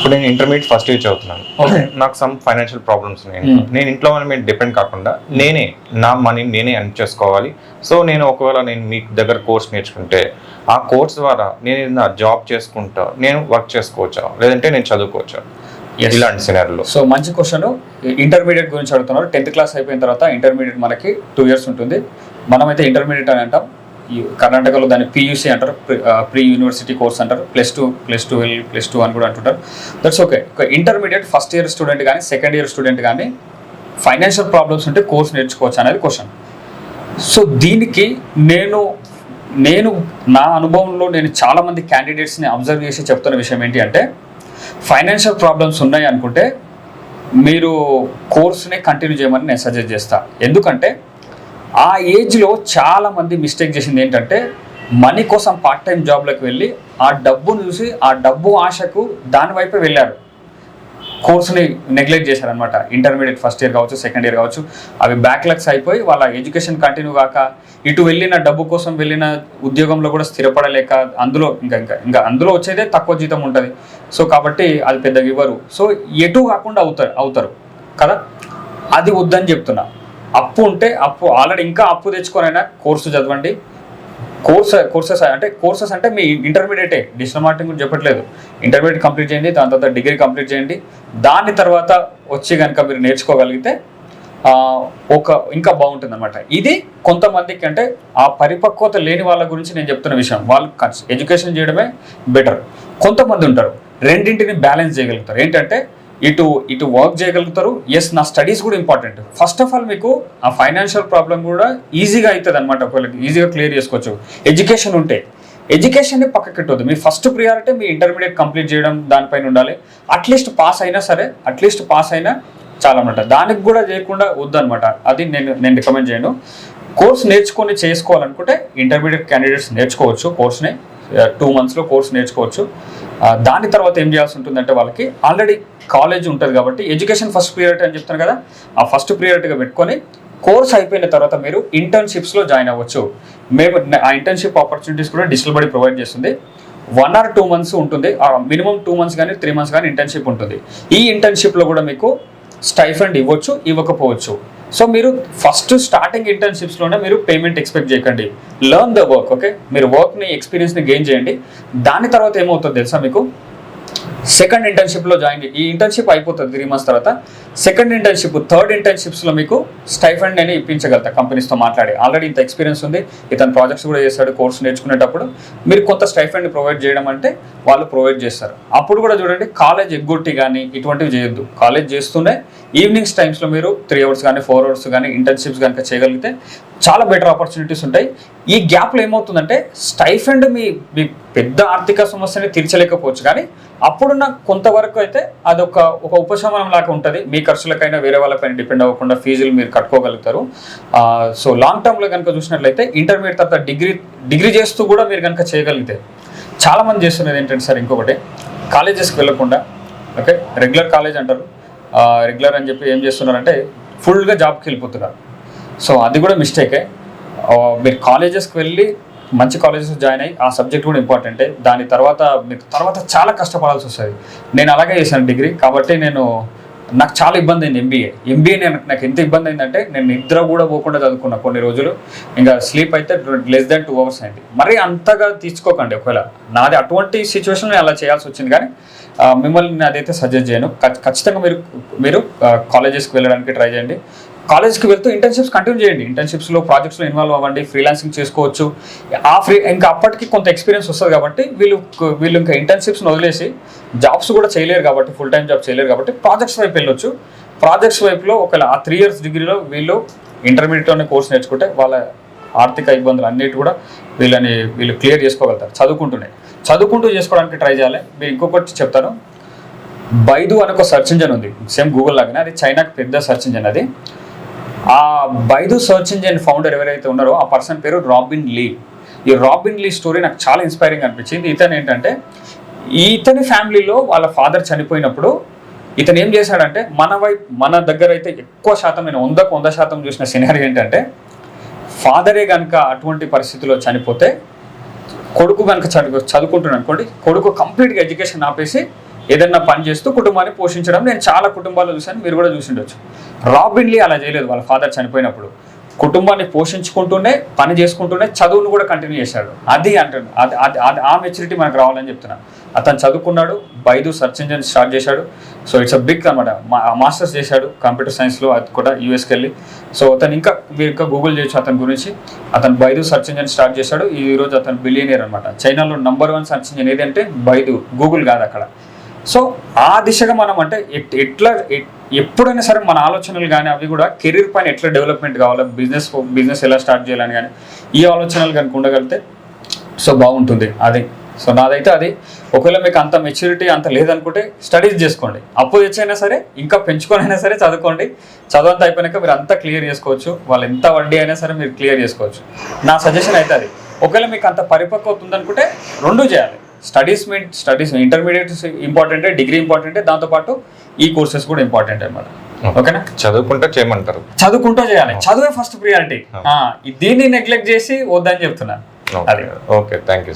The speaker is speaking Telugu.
ఇప్పుడు నేను ఇంటర్మీడియట్ ఫస్ట్ ఇయర్ చదువుతున్నాను. నాకు సమ్ ఫైనాన్షియల్ ప్రాబ్లమ్స్ ఉన్నాయి. Hmm. నేను ఇంట్లో వాళ్ళ మీద డిపెండ్ కాకుండా నేనే నా మనీని నేనే అర్న్ చేసుకోవాలి. సో నేను ఒకవేళ నేను మీ దగ్గర కోర్స్ నేర్చుకుంటే ఆ కోర్స్ ద్వారా నేను ఏదైనా జాబ్ చేసుకుంటా నేను వర్క్ చేసుకోవచ్చా? లేదంటే నేను చదువుకోవచ్చా. ఇలాంటి సినారీలో సో మంచి క్వశ్చన్ ఇంటర్మీడియట్ గురించి అడుగుతున్నారు టెన్త్ క్లాస్ అయిపోయిన తర్వాత ఇంటర్మీడియట్ మనకి టూ ఇయర్స్ ఉంటుంది. మనమైతే ఇంటర్మీడియట్ అని అంటాం. కర్ణాటకలో దాన్ని పియూసీ అంటారు ప్రీ యూనివర్సిటీ కోర్స్ అంటారు. Plus two plus two plus two అని కూడా అంటుంటారు. దట్స్ ఓకే ఒక ఇంటర్మీడియట్ ఫస్ట్ ఇయర్ స్టూడెంట్ కానీ సెకండ్ ఇయర్ స్టూడెంట్ కానీ ఫైనాన్షియల్ ప్రాబ్లమ్స్ ఉంటే కోర్స్ నేర్చుకోవచ్చు అనేది క్వశ్చన్ సో దీనికి నేను నేను నా అనుభవంలో నేను చాలామంది క్యాండిడేట్స్ని అబ్జర్వ్ చేసి చెప్తున్న విషయం ఏంటి అంటే ఫైనాన్షియల్ ప్రాబ్లమ్స్ ఉన్నాయి అనుకుంటే మీరు కోర్స్ని కంటిన్యూ చేయమని నేను సజెస్ట్ చేస్తాను ఎందుకంటే ఆ ఏజ్లో చాలా మంది మిస్టేక్ చేసింది ఏంటంటే మనీ కోసం పార్ట్ టైం జాబ్లోకి వెళ్ళి ఆ డబ్బును చూసి ఆ డబ్బు ఆశకు దాని వైపే వెళ్ళారు. కోర్సుని నెగ్లెక్ట్ చేశారనమాట ఇంటర్మీడియట్ ఫస్ట్ ఇయర్ కావచ్చు సెకండ్ ఇయర్ కావచ్చు అవి బ్యాక్లాగ్స్ అయిపోయి వాళ్ళ ఎడ్యుకేషన్ కంటిన్యూ కాక ఇటు వెళ్ళిన డబ్బు కోసం వెళ్ళిన ఉద్యోగంలో కూడా స్థిరపడలేక అందులో ఇంకా ఇంకా ఇంకా అందులో వచ్చేదే తక్కువ జీతం ఉంటుంది. సో కాబట్టి అది పెద్దగా ఇవ్వరు. సో ఎటు కాకుండా అవుతారు అవుతారు కదా? అది వద్దని చెప్తున్నా. అప్పు ఉంటే అప్పు ఆల్రెడీ ఇంకా అప్పు తెచ్చుకొనైనా కోర్సు చదవండి. కోర్స్ కోర్సెస్ అంటే కోర్సెస్ అంటే మీ ఇంటర్మీడియటే. డిజిటల్ మార్కెటింగ్ గురించి చెప్పట్లేదు. ఇంటర్మీడియట్ కంప్లీట్ చేయండి దాని తర్వాత డిగ్రీ కంప్లీట్ చేయండి. దాని తర్వాత వచ్చి కనుక మీరు నేర్చుకోగలిగితే ఒక ఇంకా బాగుంటుంది అనమాట ఇది కొంతమందికి అంటే ఆ పరిపక్వత లేని వాళ్ళ గురించి నేను చెప్తున్న విషయం. వాళ్ళు ఎడ్యుకేషన్ చేయడమే బెటర్. కొంతమంది ఉంటారు రెండింటిని బ్యాలెన్స్ చేయగలుగుతారు. ఏంటంటే ఇటు ఇటు వర్క్ చేయగలుగుతారు. ఎస్ నా స్టడీస్ కూడా ఇంపార్టెంట్ ఫస్ట్ ఆఫ్ ఆల్ మీకు ఆ ఫైనాన్షియల్ ప్రాబ్లం కూడా ఈజీగా అవుతుంది అనమాట ఒకవేళ ఈజీగా క్లియర్ చేసుకోవచ్చు. ఎడ్యుకేషన్ ఉంటే. ఎడ్యుకేషన్ని పక్కకి మీ ఫస్ట్ ప్రియారిటీ మీ ఇంటర్మీడియట్ కంప్లీట్ చేయడం దానిపైన ఉండాలి. అట్లీస్ట్ పాస్ అయినా సరే అట్లీస్ట్ పాస్ అయినా చాలా అనమాట దానికి కూడా చేయకుండా వద్దనమాట అది నేను నేను రికమెండ్ చేయను. కోర్స్ నేర్చుకొని చేసుకోవాలనుకుంటే ఇంటర్మీడియట్ క్యాండిడేట్స్ నేర్చుకోవచ్చు. కోర్స్ని టూ మంత్స్లో కోర్స్ నేర్చుకోవచ్చు. దాని తర్వాత ఏం చేయాల్సి ఉంటుందంటే వాళ్ళకి ఆల్రెడీ కాలేజ్ ఉంటుంది కాబట్టి ఎడ్యుకేషన్ ఫస్ట్ ప్రియారిటీ అని చెప్తాను కదా ఆ ఫస్ట్ ప్రియారిటీగా పెట్టుకొని కోర్స్ అయిపోయిన తర్వాత మీరు ఇంటర్న్షిప్స్లో జాయిన్ అవ్వచ్చు. మేము ఆ ఇంటర్న్షిప్ ఆపర్చునిటీస్ కూడా డిజిటల్ బడి ప్రొవైడ్ చేస్తుంది. వన్ ఆర్ టూ మంత్స్ ఉంటుంది. మినిమం టూ మంత్స్ కానీ త్రీ మంత్స్ కానీ ఇంటర్న్షిప్ ఉంటుంది. ఈ ఇంటర్న్షిప్లో కూడా మీకు స్టైఫండ్ ఇవ్వచ్చు ఇవ్వకపోవచ్చు. సో మీరు ఫస్ట్ స్టార్టింగ్ ఇంటర్న్షిప్స్లోనే మీరు పేమెంట్ ఎక్స్పెక్ట్ చేయకండి. లర్న్ ద వర్క్ ఓకే మీరు వర్క్ని ఎక్స్పీరియన్స్ని గెయిన్ చేయండి. దాని తర్వాత ఏమవుతుంది తెలుసా మీకు? సెకండ్ ఇంటర్న్షిప్లో జాయిన్ ఈ ఇంటర్న్షిప్ అయిపోతుంది త్రీ మంత్స్ తర్వాత. సెకండ్ ఇంటర్న్షిప్ థర్డ్ ఇంటర్న్షిప్స్లో మీకు స్టైఫండ్ అని ఇప్పించగలుగుతా కంపెనీస్తో మాట్లాడి. ఆల్రెడీ ఇంత ఎక్స్పీరియన్స్ ఉంది. ఇతను ప్రాజెక్ట్స్ కూడా చేస్తాడు కోర్స్ నేర్చుకునేటప్పుడు. మీరు కొంత స్టైఫండ్ ప్రొవైడ్ చేయడం అంటే వాళ్ళు ప్రొవైడ్ చేస్తారు. అప్పుడు కూడా చూడండి కాలేజ్ ఎగ్గొట్టి కానీ ఇటువంటివి చేయొద్దు. కాలేజ్ చేస్తూనే ఈవినింగ్స్ టైమ్స్లో మీరు త్రీ అవర్స్ కానీ ఫోర్ అవర్స్ కానీ ఇంటర్న్షిప్స్ కనుక చేయగలిగితే చాలా బెటర్ ఆపర్చునిటీస్ ఉంటాయి. ఈ గ్యాప్లో ఏమవుతుందంటే స్టైఫండ్ మీ మీ పెద్ద ఆర్థిక సమస్యని తీర్చలేకపోవచ్చు. కానీ అప్పుడున్న కొంతవరకు అయితే అదొక ఒక ఉపశమనం లాగా ఉంటుంది. మీకు ఖర్చులకైనా వేరే వాళ్ళపైన డిపెండ్ అవ్వకుండా ఫీజులు మీరు కట్టుకోగలుగుతారు. సో లాంగ్ టర్మ్లో కనుక చూసినట్లయితే ఇంటర్మీడియట్ తర్వాత డిగ్రీ డిగ్రీ చేస్తూ కూడా మీరు కనుక చేయగలిగితే చాలామంది చేస్తున్నది ఏంటంటే సార్ ఇంకొకటి. కాలేజెస్కి వెళ్ళకుండా ఓకే రెగ్యులర్ కాలేజ్ అంటారు. రెగ్యులర్ అని చెప్పి ఏం చేస్తున్నారంటే ఫుల్గా జాబ్కి వెళ్ళిపోతున్నారు. సో అది కూడా మిస్టేకే మీరు కాలేజెస్కి వెళ్ళి మంచి కాలేజెస్ జాయిన్ అయ్యి ఆ సబ్జెక్ట్ కూడా ఇంపార్టెంటే దాని తర్వాత మీకు తర్వాత చాలా కష్టపడాల్సి వస్తుంది. నేను అలాగే చేశాను డిగ్రీ కాబట్టి నేను నాకు చాలా ఇబ్బంది అయింది ఎంబీఏ ఎంబీఏ నేను నాకు ఎంత ఇబ్బంది అయిందంటే నేను నిద్ర కూడా పోకుండా చదువుకున్నా కొన్ని రోజులు. ఇంకా స్లీప్ అయితే లెస్ దాన్ టూ అవర్స్ అయింది. మరి అంతగా తీసుకోకండి ఒకవేళ. నాది అటువంటి సిచ్యువేషన్ అలా చేయాల్సి వచ్చింది కానీ మిమ్మల్ని అదైతే సజెస్ట్ చేయను. ఖచ్చితంగా మీరు మీరు కాలేజెస్కి వెళ్ళడానికి ట్రై చేయండి. కాలేజ్కి వెళ్తూ ఇంటర్న్షిప్స్ కంటిన్యూ చేయండి. ఇంటర్న్షిప్స్లో ప్రాజెక్ట్స్లో ఇన్వాల్వ్ అవ్వండి ఫ్రీలాన్సింగ్ చేసుకోవచ్చు. ఆ ఫ్రీ ఇంకా అప్పటికి కొంత ఎక్స్పీరియన్స్ వస్తుంది కాబట్టి వీళ్ళు వీళ్ళు ఇంకా ఇంటర్న్షిప్స్ని వదిలేసి జాబ్స్ కూడా చేయలేరు కాబట్టి ఫుల్ టైం జాబ్ చేయలేరు కాబట్టి ప్రాజెక్ట్స్ వైపు వెళ్ళొచ్చు. ప్రాజెక్ట్స్ వైపులో ఒకవేళ ఆ త్రీ ఇయర్స్ డిగ్రీలో వీళ్ళు ఇంటర్మీడియట్లోనే కోర్స్ నేర్చుకుంటే వాళ్ళ ఆర్థిక ఇబ్బందులు అన్నిటి కూడా వీళ్ళని వీళ్ళు క్లియర్ చేసుకోగలుగుతారు. చదువుకుంటూనే. చదువుకుంటూ చేసుకోవడానికి ట్రై చేయాలి. మీరు ఇంకొకటి చెప్తాను. బైదు అని ఒక సెర్చ్ ఇంజన్ ఉంది. సేమ్ గూగుల్ లాగానే. అది చైనాకి పెద్ద సెర్చ్ ఇంజన్ అది. ఆ బైదు సర్చ్ ఇంజిన్ ఫౌండర్ ఎవరైతే ఉన్నారో ఆ పర్సన్ పేరు రాబిన్ లీ ఈ రాబిన్ లీ స్టోరీ నాకు చాలా ఇన్స్పైరింగ్ అనిపించింది. ఇతను ఏంటంటే ఇతని ఫ్యామిలీలో వాళ్ళ ఫాదర్ చనిపోయినప్పుడు ఇతను ఏం చేశాడంటే మన వైపు మన దగ్గర అయితే ఎక్కువ శాతం నేను వందకు వంద శాతం చూసిన సినారీ ఏంటంటే ఫాదరే కనుక అటువంటి పరిస్థితిలో చనిపోతే కొడుకు కనుక చదువు చదువుకుంటున్నాను అనుకోండి కొడుకు కంప్లీట్గా ఎడ్యుకేషన్ ఆపేసి ఏదైనా పని చేస్తూ కుటుంబాన్ని పోషించడం నేను చాలా కుటుంబాలు చూశాను మీరు కూడా చూసి ఉండొచ్చు రాబిన్లీ అలా చేయలేదు వాళ్ళ ఫాదర్ చనిపోయినప్పుడు. కుటుంబాన్ని పోషించుకుంటూనే పని చేసుకుంటూనే చదువును కూడా కంటిన్యూ చేశాడు. అది అంటాడు అది అది ఆ మెచ్యూరిటీ మనకు రావాలని చెప్తున్నా. అతను చదువుకున్నాడు బైదు సర్చ్ ఇంజిన్ స్టార్ట్ చేశాడు. సో ఇట్స్ అ బిగ్ అనమాట మాస్టర్స్ చేశాడు కంప్యూటర్ సైన్స్లో అది కూడా యూఎస్కి వెళ్ళి. సో అతను ఇంకా మీరు ఇంకా గూగుల్ చేయొచ్చు అతని గురించి. అతను బైదు సర్చ్ ఇంజిన్ స్టార్ట్ చేశాడు ఈ రోజు అతను బిలియనియర్ అనమాట. చైనాలో నంబర్ వన్ సర్చ్ ఇంజిన్ ఏదంటే బైదు గూగుల్ కాదు అక్కడ. సో ఆ దిశగా మనం అంటే ఎట్- ఎట్లా ఎట్- ఎప్పుడైనా సరే మన ఆలోచనలు కానీ అవి కూడా కెరీర్ పైన ఎట్లా డెవలప్మెంట్ కావాలి బిజినెస్ బిజినెస్ ఎలా స్టార్ట్ చేయాలని కానీ ఈ ఆలోచనలు కనుక ఉండగలిగితే సో బాగుంటుంది అది. సో నాదైతే అది. ఒకవేళ మీకు అంత మెచ్యూరిటీ అంత లేదనుకుంటే స్టడీస్ చేసుకోండి. అప్పు తెచ్చైనా సరే ఇంకా పెంచుకొని అయినా సరే చదువుకోండి. చదువు అంతా అయిపోయినాక మీరు అంతా క్లియర్ చేసుకోవచ్చు. వాళ్ళు ఎంత వడ్డీ అయినా సరే మీరు క్లియర్ చేసుకోవచ్చు. నా సజెషన్ అయితే అది. ఒకవేళ మీకు అంత పరిపక్వత ఉందనుకుంటే రెండు చేయాలి. స్టడీస్ మీ స్టడీస్ ఇంటర్మీడియట్ ఇంపార్టెంటే డిగ్రీ ఇంపార్టెంటే దాంతోపాటు ఈ కోర్సెస్ కూడా ఇంపార్టెంట్ అనమాట ఓకేనా? చదువుకుంటే చేయమంటారు. చదువుకుంటూ చేయాలి. చదువే ఫస్ట్ ప్రియారిటీ దీన్ని నెగ్లెక్ట్ చేసి వద్దని చెప్తున్నా అది. ఓకే. Thank you